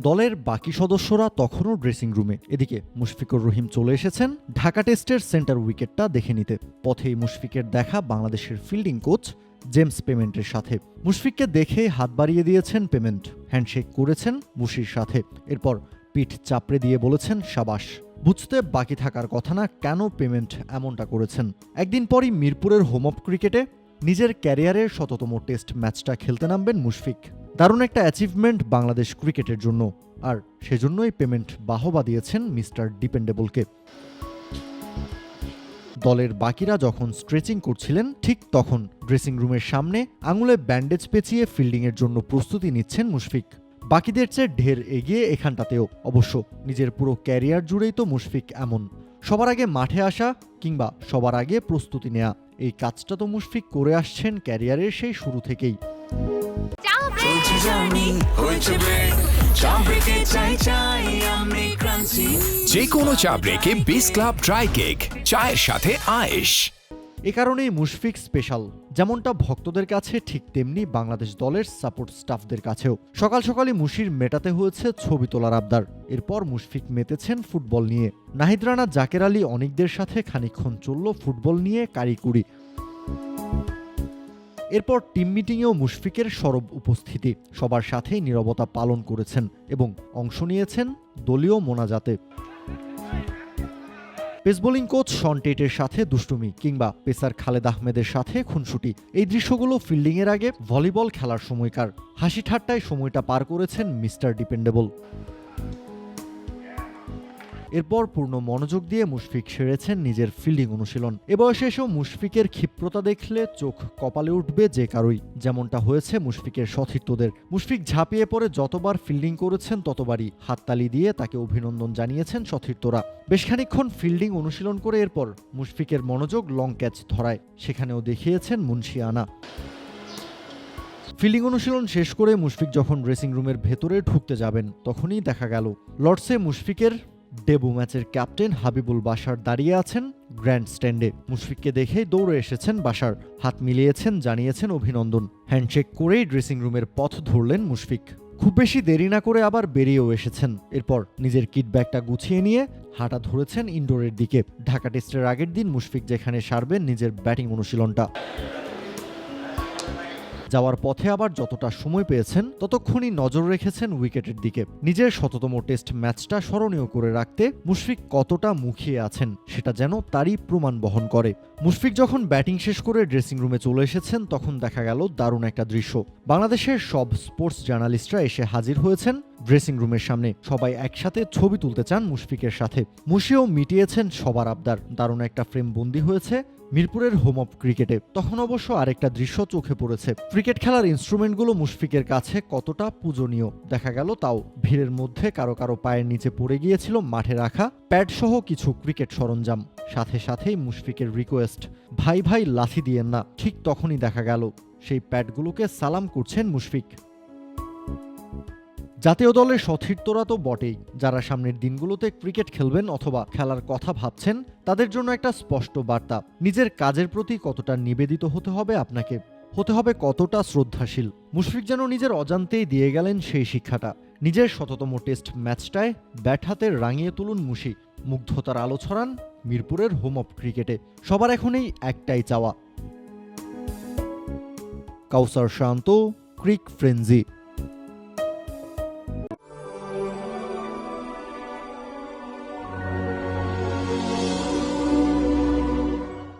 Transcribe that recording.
দলের বাকি সদস্যরা তখনও ড্রেসিং রুমে এদিকে মুশফিকুর রহিম চলে এসেছেন ঢাকা টেস্টের সেন্টার উইকেটটা দেখে নিতে। পথেই মুশফিকের দেখা বাংলাদেশের ফিল্ডিং কোচ জেমস পেমেন্টের সাথে। মুশফিককে দেখে হাত বাড়িয়ে দিয়েছেন পেমেন্ট। হ্যান্ডশেক করেছেন মুশির সাথে। এরপর পিঠ চাপড়ে দিয়ে বলেছেন, সাবাস, বুঝতে বাকি থাকার কথা না, কেন পেমেন্ট এমনটা করেছেন? একদিন পরই মিরপুরের হোম অফ ক্রিকেটে নিজের ক্যারিয়ারের শততম টেস্ট ম্যাচটা খেলতে নামবেন মুশফিক। দারুণ একটা অ্যাচিভমেন্ট বাংলাদেশ ক্রিকেটের জন্য। আর সেজন্যই পেমেন্ট বাহবা দিয়েছেন মিস্টার ডিপেন্ডেবলকে। দলের বাকিরা যখন স্ট্রেচিং করছিলেন, ঠিক তখন ড্রেসিং রুমের সামনে আঙুলে ব্যান্ডেজ পেঁচিয়ে ফিল্ডিংয়ের জন্য প্রস্তুতি নিচ্ছেন মুশফিক। বাকিদের চেয়ে ঢের এগিয়ে এখানটাতেও। অবশ্য নিজের পুরো ক্যারিয়ার জুড়েই তো মুশফিক এমন। সবার আগে মাঠে আসা কিংবা সবার আগে প্রস্তুতি নেয়া। এই কাজটা তো মুশফিক করে আসছেন ক্যারিয়ারের সেই শুরু থেকেই। যে কোনো চা ব্রেকে বিস ক্লাব ড্রাই কেক চায়ের সাথে আয়েশ। এ কারণেই মুশফিক স্পেশাল যেমনটা ভক্তদের কাছে ঠিক তেমনি বাংলাদেশ দলের সাপোর্ট স্টাফদের কাছেও। সকাল সকালই মুশির মেটাতে হয়েছে ছবি তোলার আবদার। এরপর মুশফিক মেতেছেন ফুটবল নিয়ে। নাহিদ রানা, জাকের আলী অনেকদের সাথে খানিকক্ষণ চলল ফুটবল নিয়ে কারিকুরি। এরপর টিম মিটিংয়েও মুশফিকের সরব উপস্থিতি। সবার সাথেই নীরবতা পালন করেছেন এবং অংশ নিয়েছেন দলীয় মোনাজাতে। পেস বোলিং কোচ শন টেটের সাথে দুষ্টুমি কিংবা পেসার খালেদ আহমেদের সাথে খুনসুটি। এই দৃশ্যগুলো ফিল্ডিংয়ের আগে ভলিবল খেলার সময়কার। হাসি ঠাট্টায় সময়টা পার করেছেন মিস্টার ডিপেন্ডেবল। এরপর পূর্ণ মনোযোগ দিয়ে মুশফিক সেরেছেন নিজের ফিল্ডিং অনুশীলন। এ বয়সে এসেও মুশফিকের ক্ষিপ্রতা দেখলে চোখ কপালে উঠবে যে কারোই। যেমনটা হয়েছে মুশফিকের সতীর্থদের। মুশফিক ঝাঁপিয়ে পড়ে যতবার ফিল্ডিং করেছেন ততবারই হাততালি দিয়ে তাকে অভিনন্দন জানিয়েছেন সতীর্থরা। বেশ খানিকক্ষণ ফিল্ডিং অনুশীলন করে এরপর মুশফিকের মনোযোগ লং ক্যাচ ধরায়। সেখানেও দেখিয়েছেন মুন্সিয়ানা। ফিল্ডিং অনুশীলন শেষ করে মুশফিক যখন ড্রেসিং রুমের ভেতরে ঢুকতে যাবেন, তখনই দেখা গেল। লর্ডসে মুশফিকের ডেবু ম্যাচের ক্যাপ্টেন হাবিবুল বাসার দাঁড়িয়ে আছেন গ্র্যান্ড স্ট্যান্ডে মুশফিককে দেখেই দৌড়ে এসেছেন বাসার হাত মিলিয়েছেন, জানিয়েছেন অভিনন্দন। হ্যান্ডশেক করেই ড্রেসিং রুমের পথ ধরলেন মুশফিক। খুব বেশি দেরি না করে আবার বেরিয়েও এসেছেন। এরপর নিজের কিট ব্যাগটা গুছিয়ে নিয়ে হাঁটা ধরেছেন ইনডোরের দিকে। ঢাকা টেস্টের আগের দিন মুশফিক যেখানে সারবেন নিজের ব্যাটিং অনুশীলনটা। যাওয়ার পথে আবার যতটা সময় পেয়েছেন, ততক্ষণই নজর রেখেছেন উইকেটের দিকে। নিজের শততম টেস্ট ম্যাচটা স্মরণীয় করে রাখতে মুশফিক কতটা মুখিয়ে আছেন, সেটা যেন তারই প্রমাণ বহন করে। মুশফিক যখন ব্যাটিং শেষ করে ড্রেসিং রুমে চলে এসেছেন, তখন দেখা গেল দারুণ একটা দৃশ্য। বাংলাদেশের সব স্পোর্টস জার্নালিস্টরা এসে হাজির হয়েছেন ড্রেসিং রুমের সামনে সবাই একসাথে ছবি তুলতে চান মুশফিকের সাথে। মুশিও মিটিয়েছেন সবার আবদার। দারুণ একটা ফ্রেম বন্দি হয়েছে মিরপুরের হোম অফ ক্রিকেটে তখন অবশ্য আরেকটা দৃশ্য চোখে পড়েছে। ক্রিকেট খেলার ইনস্ট্রুমেন্টগুলো মুশফিকের কাছে কতটা পূজনীয়? দেখা গেল তাও। ভিড়ের মধ্যে কারও কারও পায়ের নিচে পড়ে গিয়েছিল মাঠে রাখা প্যাড সহ কিছু ক্রিকেট সরঞ্জাম। সাথে সাথেই মুশফিকের রিকোয়েস্ট ভাই ভাই, লাথি দিয়েন না। ঠিক তখনই দেখা গেল। সেই প্যাডগুলোকে সালাম করছেন মুশফিক। জাতীয় দলের সতীর্থরা তো বটেই। যারা সামনের দিনগুলোতে ক্রিকেট খেলবেন অথবা খেলার কথা ভাবছেন, তাদের জন্য একটা স্পষ্ট বার্তা। নিজের কাজের প্রতি কতটা নিবেদিত হতে হবে আপনাকে? হতে হবে কতটা শ্রদ্ধাশীল? মুশফিক যেন নিজের অজান্তেই দিয়ে গেলেন সেই শিক্ষাটা। নিজের শততম টেস্ট ম্যাচটায় ব্যাট হাতে রাঙিয়ে তুলুন মুশি। মুগ্ধতার আলো ছড়ান মিরপুরের হোম অফ ক্রিকেটে। সবার এখন এই একটাই চাওয়া। কাউসার শান্ত, ক্রিক ফ্রেঞ্জি